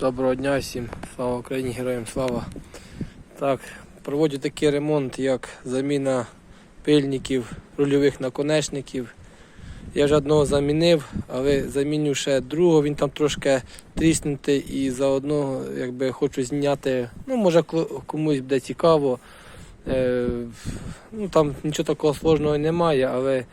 Доброго дня всім, слава Україні, героям слава. Так, проводжу такий ремонт, як заміна пильників, рульових наконечників. Я вже одного замінив, але заміню ще другого, він там трошки тріснутий і заодно якби, хочу зняти, ну може комусь буде цікаво. Е, ну, там нічого такого сложного немає, але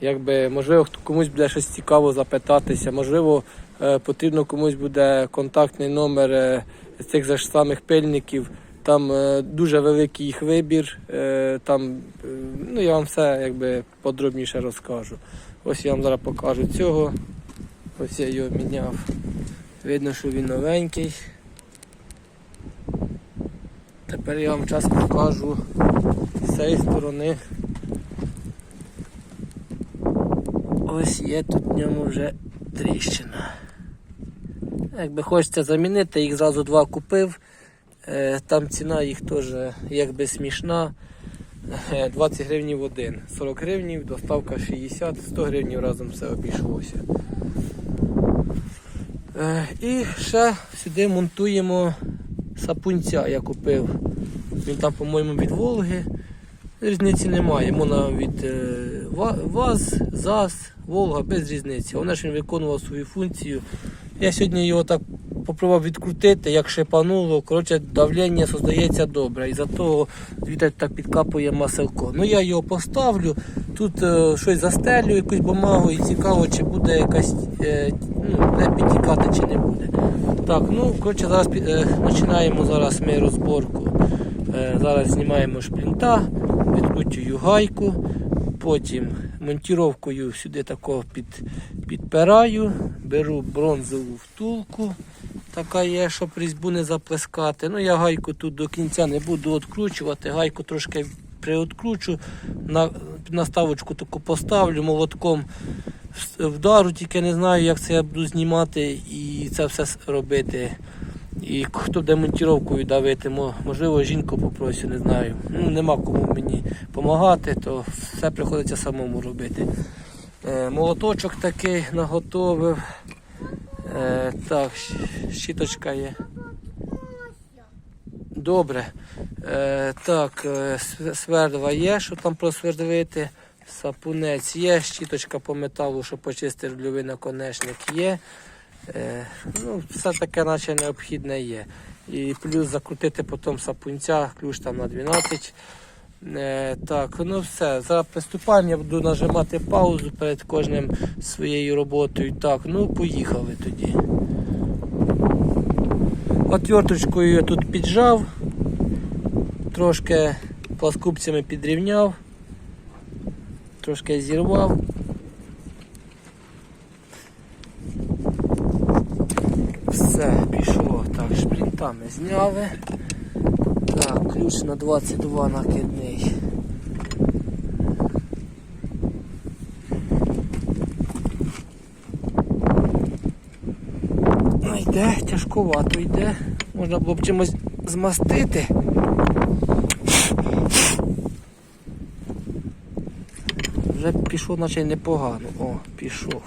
якби, можливо комусь буде щось цікаво запитатися, можливо потрібно комусь буде контактний номер е, цих ж самих пильників. Там е, дуже великий їх вибір. е, Там, е, ну, я вам все якби, подробніше розкажу. Ось я вам зараз покажу цього. Ось я його міняв. Видно, що він новенький. Тепер я вам час покажу з цієї сторони. Ось є тут в ньому вже тріщина. Якби хочеться замінити, їх зразу два купив. Е, Там ціна їх теж якби смішна. Е, 20 гривнів один, 40 гривнів, доставка 60, 100 гривнів разом все обійшлося. Е, І ще сюди монтуємо сапунця, я купив. Він там, по-моєму, від Волги. Різниці немає. Можна від е, ВАЗ, ЗАЗ, Волга, без різниці. Головне, що він виконував свою функцію. Я сьогодні його так попробував відкрутити, як шипануло. Коротше, давлення создається добре. І за того звідти так підкапує маселко. Ну я його поставлю, тут е, щось застелю, якусь бумагу і цікаво, чи буде якась е, ну, не підтікати, чи не буде. Так, ну коротше, зараз е, починаємо зараз ми розборку. Е, зараз знімаємо шплінта, відкручую гайку, потім монтіровкою сюди тако під, підпираю, беру бронзову втулку, така є, щоб різьбу не заплескати. Ну я гайку тут до кінця не буду відкручувати, гайку трошки приоткручу, на наставочку таку поставлю молотком вдару, тільки не знаю, як це я буду знімати і це все робити. І хто буде монтіровкою давити, можливо, жінку попросю, не знаю. Ну, нема кому мені допомагати, то все приходиться самому робити. Е, молоточок такий наготовив. Е, так, щіточка є. Добре. Е, так, свердва є, що там просвердвити. Сапунець є, щіточка по металу, щоб почистити рульовий наконечник є. Ну, все таке наче необхідне є. І плюс закрутити потім сапунця, ключ там на 12. Е, так, ну все. Зараз приступаємо, я буду нажимати паузу перед кожним своєю роботою. Так, ну поїхали тоді. Отверточкою я тут піджав, трошки пласкупцями підрівняв, трошки зірвав. Все, пішло. Так, шпринтами зняли. Ключ на 22 накидний. Ну, йде, тяжковато йде. Можна було б чимось змастити. Вже пішов, наче непогано. О, пішов.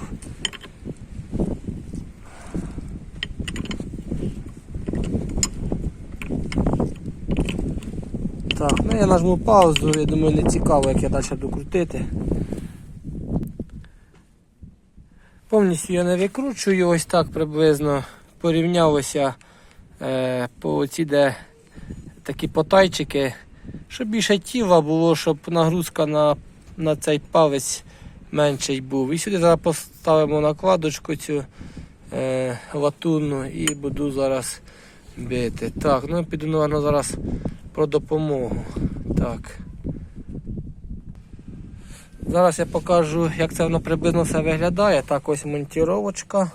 Так, ну я нажму паузу, я думаю, не цікаво, як я далі буду крутити. Повністю я не викручую, ось так приблизно порівнялося е, по ці, де такі потайчики, щоб більше тіла було, щоб нагрузка на, на цей палець менший був. І сюди зараз поставимо накладочку цю е, латунну і буду зараз бити. Так, ну піду, напевно, зараз про допомогу. Так. Зараз я покажу, як це воно приблизно все виглядає. Так, ось монтіровочка.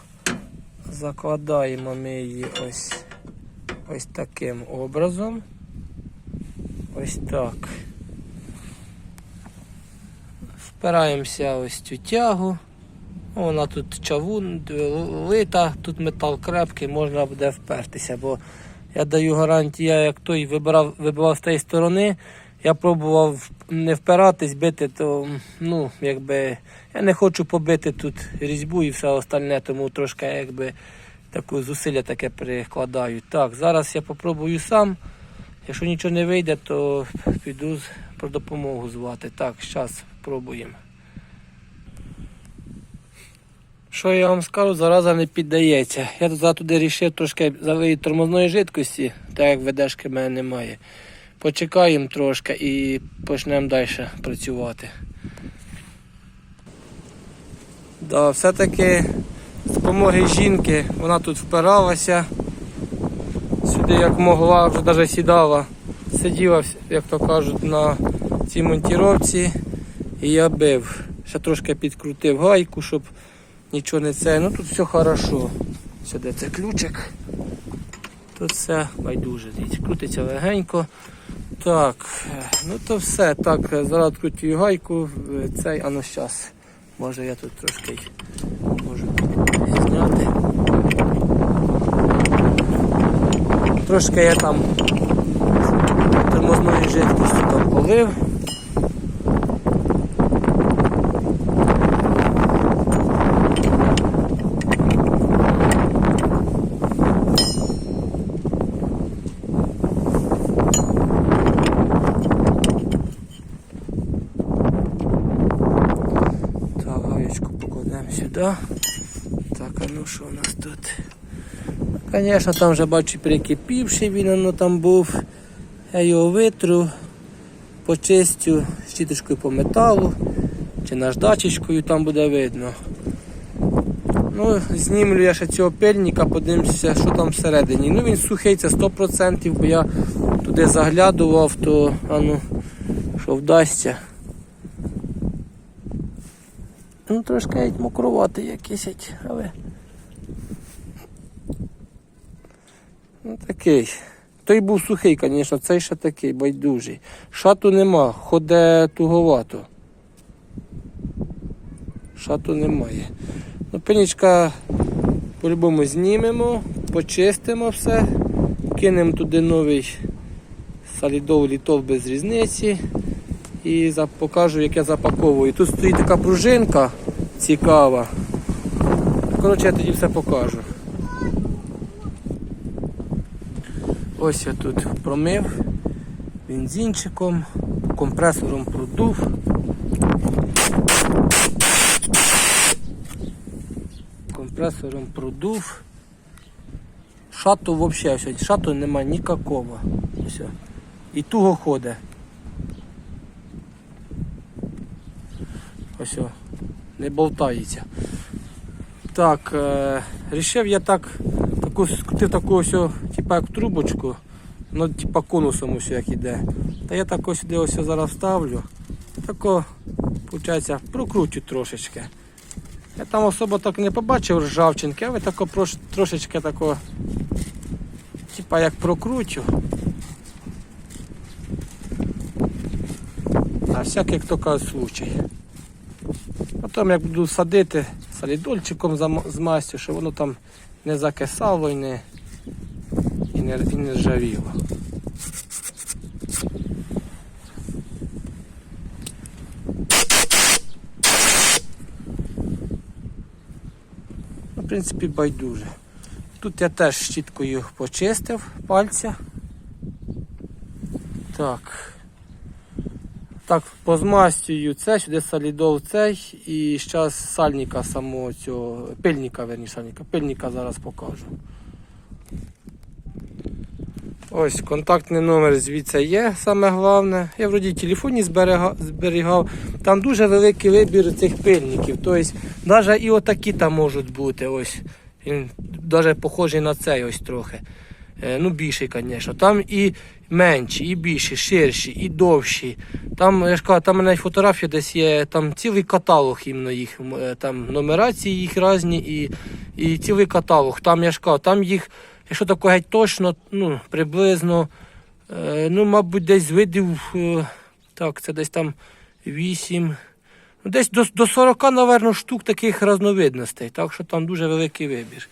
Закладаємо ми її ось, ось таким образом. Ось так. Впираємося ось цю тягу. Вона тут чавун, лита, тут метал крепкий, можна буде впертися, бо я даю гарантію, я як той вибирав, вибивав з тієї сторони, я пробував не впиратись, бити, то ну, якби я не хочу побити тут різьбу і все остальне, тому трошки якби таке зусилля таке прикладаю. Так, зараз я попробую сам. Якщо нічого не вийде, то піду про допомогу звати. Так, зараз спробуємо. Що я вам скажу, зараза не піддається. Я туди рішив трошки залити тормозної жидкості, так як ведешки в мене немає. Почекаємо трошки і почнемо далі працювати. Да, все-таки з допомоги жінки вона тут впиралася. Сюди як могла, вже навіть сідала, сиділа, як то кажуть, на цій монтіровці і я бив. Ще трошки підкрутив гайку, щоб нічого не це. Ну тут все хорошо. Сюди це ключик. Тут все байдуже. Крутиться легенько. Так, е, ну то все. Так, е, зараз відкрутую гайку. е, Цей, а ну щас. Може я тут трошки можу зняти. Трошки я там тормозної жидкості там полив. Так, гаєчку покладемо сюди. Так, а ну що у нас тут? Звісно, там вже бачу прикипівший він ну, там був. Я його витру, почистю щіточкою по металу чи наждачечкою, там буде видно. Ну, знімлю я ще цього пильника, подивимося, що там всередині. Ну він сухий, це 100%, бо я туди заглядував, то а ну, що вдасться. Ну, трошки геть мокруватий якийсь, але. Ну, такий. Той був сухий, звісно, цей ще такий, байдужий. Шату нема, ходе туговато. Шату немає. Ну, пенічка по-любому знімемо, почистимо все, кинемо туди новий солідов літов без різниці і покажу, як я запаковую. Тут стоїть така пружинка цікава. Коротше, я тоді все покажу. Ось я тут промив бензинчиком, компресором продув. Компресором продув. Шату взагалі, шату нема ніякого. Ось. І туго ходить. Ось, не болтається. Так, е, рішив я так, таку, скрутив таку ось, о, типа як трубочку, ну типа конусом ось як іде. Та я так ось сюди ось зараз вставлю. Тако, виходить, прокручу трошечки. Я там особо так не побачив ржавчинки, але тако трошечки тако, типа як прокручу. На всякий, хто каже, случай. Потім як буду садити солідольчиком зам- змастю, щоб воно там не закисало і не, і не, і не ржавіло. Ну, В принципі, байдуже. Тут я теж щіткою почистив пальця. Так. Так, позмастюю це, сюди солідов цей і зараз сальника самого цього, пильника, верніше сальника, пильника зараз покажу. Ось контактний номер звідси є, саме головне. Я вроді телефоні зберігав, зберігав. Там дуже великий вибір цих пильників. Тобто, навіть і отакі там можуть бути. Ось. Він навіть похожий на цей ось трохи. Е, Ну, більший, звісно. Там і менші, і більші, ширші, і довші. Там, я ж кажу, там мене фотографія десь є, там цілий каталог іменно їх, е, там нумерації їх різні і, і цілий каталог. Там я ж кажу, там їх, якщо тако геть точно, ну, приблизно, е, ну, мабуть, десь видів, е, так, це десь там 8. Ну, десь до, до 40, напевно, штук таких різновидностей, так що там дуже великий вибір.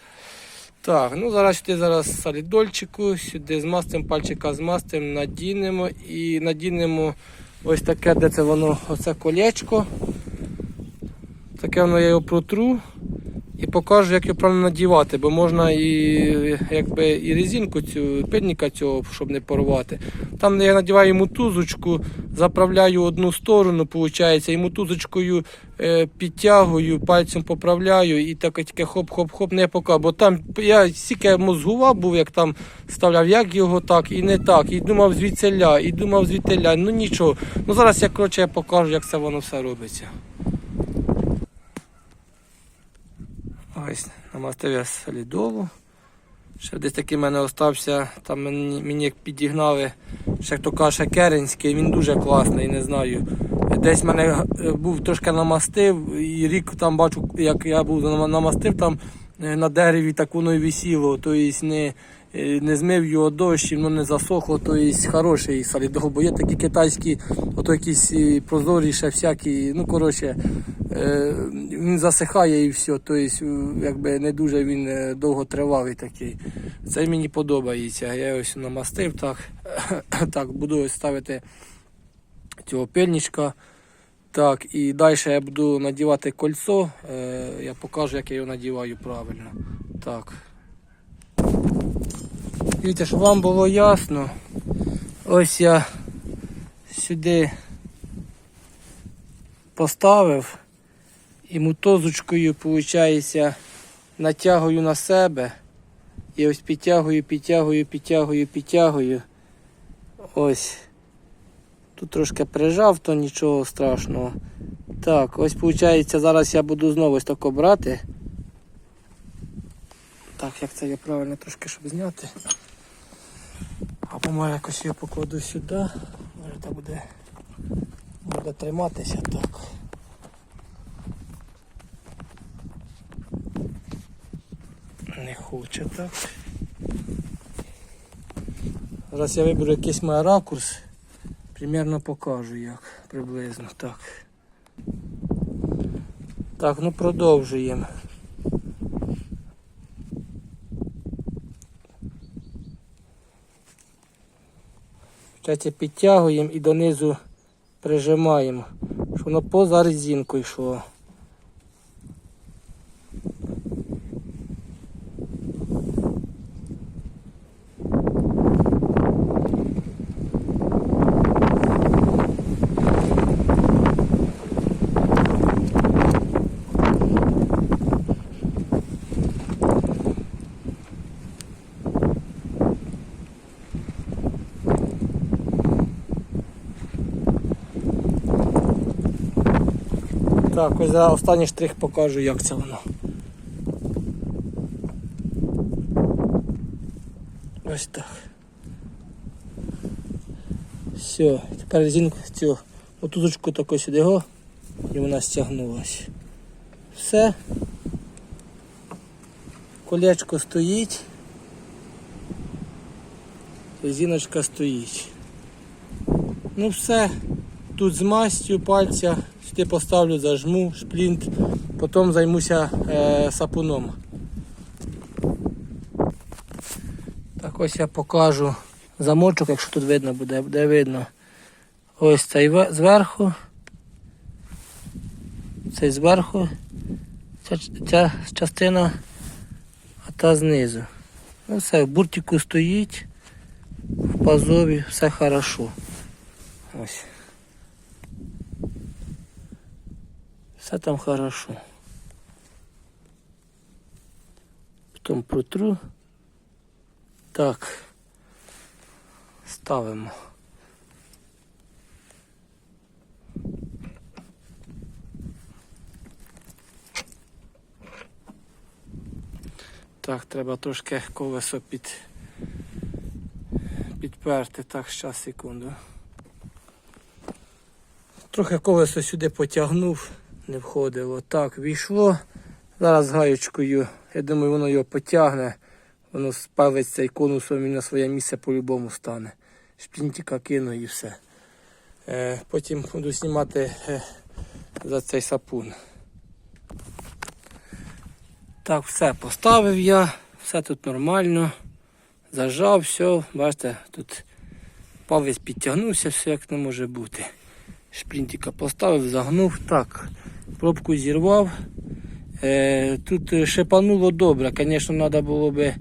Так, ну зараз сюди зараз солідольчику, сюди змастимо, пальчика змастимо, надінемо і надінемо ось таке, де це воно, оце колечко. Таке воно я його протру і покажу, як його правильно надівати, бо можна і, якби, і резинку цю, пильника цього, щоб не порвати. Там я надіваю йому тузочку, заправляю одну сторону, виходить, і мотузочкою е, підтягую, пальцем поправляю і так тільки хоп-хоп-хоп не пока. Бо там я стільки мозгував був, як там вставляв, як його так і не так. І думав звідсиля, і думав звідтиля. Ну нічого. Ну зараз я коротше я покажу, як це воно все робиться. Ось намастив я солідолу. Ще десь такий мене остався, там мені, мені підігнали, ще хто каже керенський, він дуже класний, не знаю. Десь мене е, був трошки намастив, і рік там бачу, як я був нам- намастив там на дереві, так воно і висіло, тобто не, е, не змив його дощ, воно не засохло, тобто хороший солідол, бо є такі китайські, ото якісь е, прозоріше всякі, ну коротше, е, він засихає і все, тобто якби не дуже він е, довго тривалий такий. Це мені подобається. Я ось намастив так. так, буду ставити цього пильничка. Так, і далі я буду надівати кольцо. Е, я покажу, як я його надіваю правильно. Так. Дивіться, щоб вам було ясно. Ось я сюди поставив і мотозочкою, виходить, натягую на себе. І ось підтягую, підтягую, підтягую, підтягую. Ось. Тут трошки прижав, то нічого страшного. Так, ось виходить, зараз я буду знову ось тако брати. Так, як це я правильно трошки, щоб зняти. Або може якось його покладу сюди. Може так буде, буде триматися так. Не хоче так. Зараз я виберу якийсь мій ракурс. Примерно покажу як приблизно так. Так, ну продовжуємо. Це підтягуємо і донизу прижимаємо, щоб воно поза резинку йшло. Так, ось за останній штрих покажу, як це воно. Ось так. Все, тепер резинку цю отузочку таку сюди го, і вона стягнулась. Все. Колечко стоїть. Резиночка стоїть. Ну все. Тут з мастю пальця, сюди поставлю, зажму шплінт, потім займуся е, сапуном. Так ось я покажу замочок, якщо тут видно буде, буде видно. Ось цей зверху. Цей зверху. Ця, ця частина, а та знизу. Ну все, в буртику стоїть, в пазові, все хорошо. Ось. Все там хорошо. Потім протру. Так. Ставимо. Так, треба трошки колесо під, підперти. Так, щас, секунду. Трохи колесо сюди потягнув, не входило. Так, війшло. Зараз гаєчкою, я думаю, воно його потягне. Воно спалиться і конусом і на своє місце по-любому стане. Шплінтика кину і все. Е, потім буду знімати е, за цей сапун. Так, все поставив я, все тут нормально. Зажав, все, бачите, тут палець підтягнувся, все як не може бути. Шплінтика поставив, загнув. Так, пробку зірвав. Е, тут шипануло добре. Звісно, треба було би,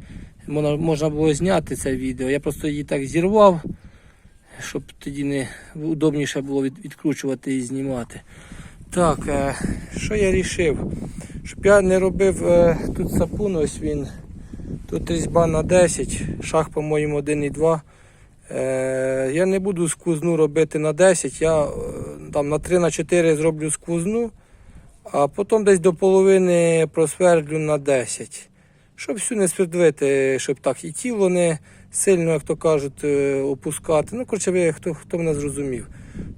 можна, було зняти це відео. Я просто її так зірвав, щоб тоді не удобніше було відкручувати і знімати. Так, е, що я вирішив? Щоб я не робив е, тут сапун, ось він. Тут різьба на 10, шах, по-моєму, 1,2. Е, я не буду сквозну робити на 10, я е, там на 3 на 4 зроблю сквозну, а потім десь до половини просвердлю на 10. Щоб всю не свердлити, щоб так і тіло не сильно, як то кажуть, е, опускати. Ну, коротше, хто, хто мене зрозумів.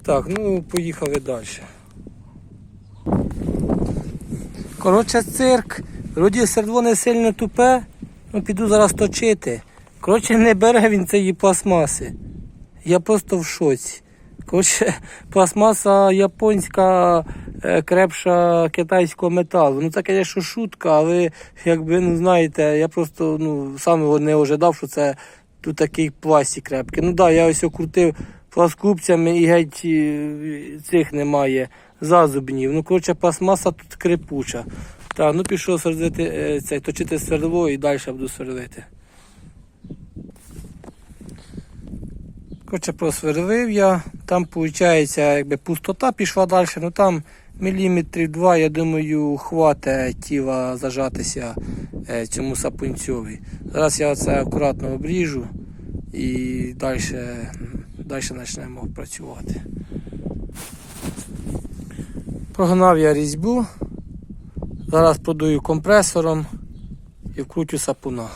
Так, ну поїхали далі. Коротше, цирк. Вроді сердло не сильно тупе, ну піду зараз точити. Коротше, не бере він цієї пластмаси. Я просто в шоці. Коротше, пластмаса японська е, крепша китайського металу. Ну це, звісно, шутка, але якби, ну знаєте, я просто ну, сам не ожидав, що це тут такий пластик крепкий. Ну так, да, я ось окрутив пласкупцями і геть е, цих немає зазубнів. Ну, коротше, пластмаса тут крепуча. Так, ну пішов свердлити, е, цей, точити свердло і далі буду сверлити. Коротше, просверлив я. Там, виходить, якби пустота пішла далі, ну там міліметрів два, я думаю, хватить тіла зажатися е, цьому сапунцьові. Зараз я це акуратно обріжу і далі, далі почнемо працювати. Прогнав я різьбу. Зараз продую компресором і вкручу сапуна.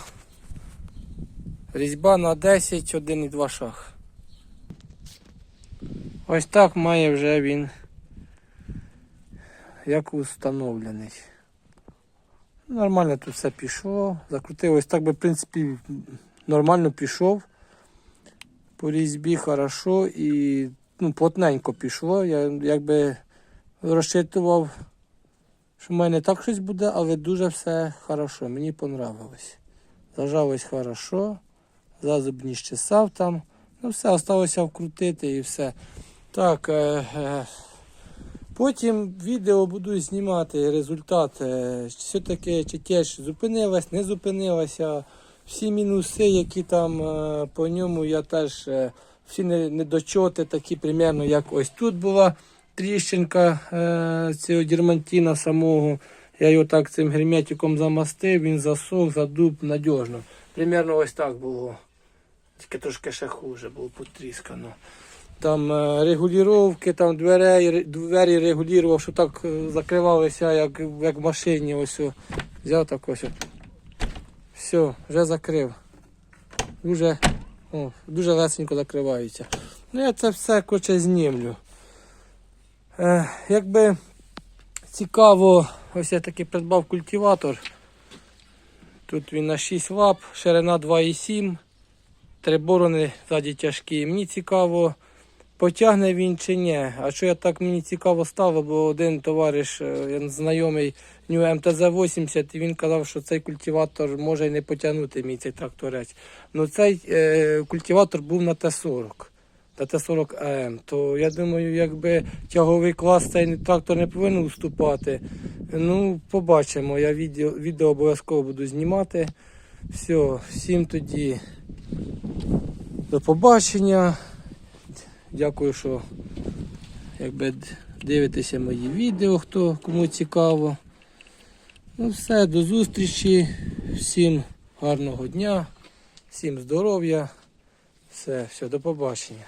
Різьба на 10, 1,2 шах. Ось так має вже він як установлений. Нормально тут все пішло. Закрутив ось так би, в принципі, нормально пішов. По різьбі хорошо і ну, плотненько пішло. Я якби розчитував, що в мене так щось буде, але дуже все хорошо. Мені понравилось. Зажав ось хорошо. Зазубні щесав там. Ну все, залишилося вкрутити і все. Так, е, е, потім відео буду знімати результат. Е, все-таки чи теж зупинилась, не зупинилася. Всі мінуси, які там по ньому, я теж всі не- недочоти, такі примерно, як ось тут була тріщинка цього дірмантіна самого. Я його так цим герметиком замастив, він засох, задуб надіжно. Примерно ось так було. Тільки трошки ще хуже було потріскано. Там е, регулювання, там дверей, двері регулював, що так е, закривалися, як, як в машині. Ось взяв так ось. Все, вже закрив. Дуже, о, дуже лесенько закривається. Ну я це все коротше, знімлю. Е, якби цікаво, ось я таки придбав культиватор. Тут він на 6 лап, ширина 2,7. Три борони ззаді тяжкі. Мені цікаво, потягне він чи ні. А що я так мені цікаво стало, бо один товариш, е, знайомий, в нього МТЗ-80, і він казав, що цей культиватор може не потягнути мій цей тракторець. Ну цей е, культиватор був на Т-40. На Т-40 АМ. То я думаю, якби тяговий клас цей трактор не повинен уступати. Ну, побачимо. Я відео, відео обов'язково буду знімати. Все, всім тоді. До побачення. Дякую, що якби дивитеся мої відео, хто кому цікаво. Ну все, до зустрічі. Всім гарного дня, всім здоров'я. Все, все, до побачення.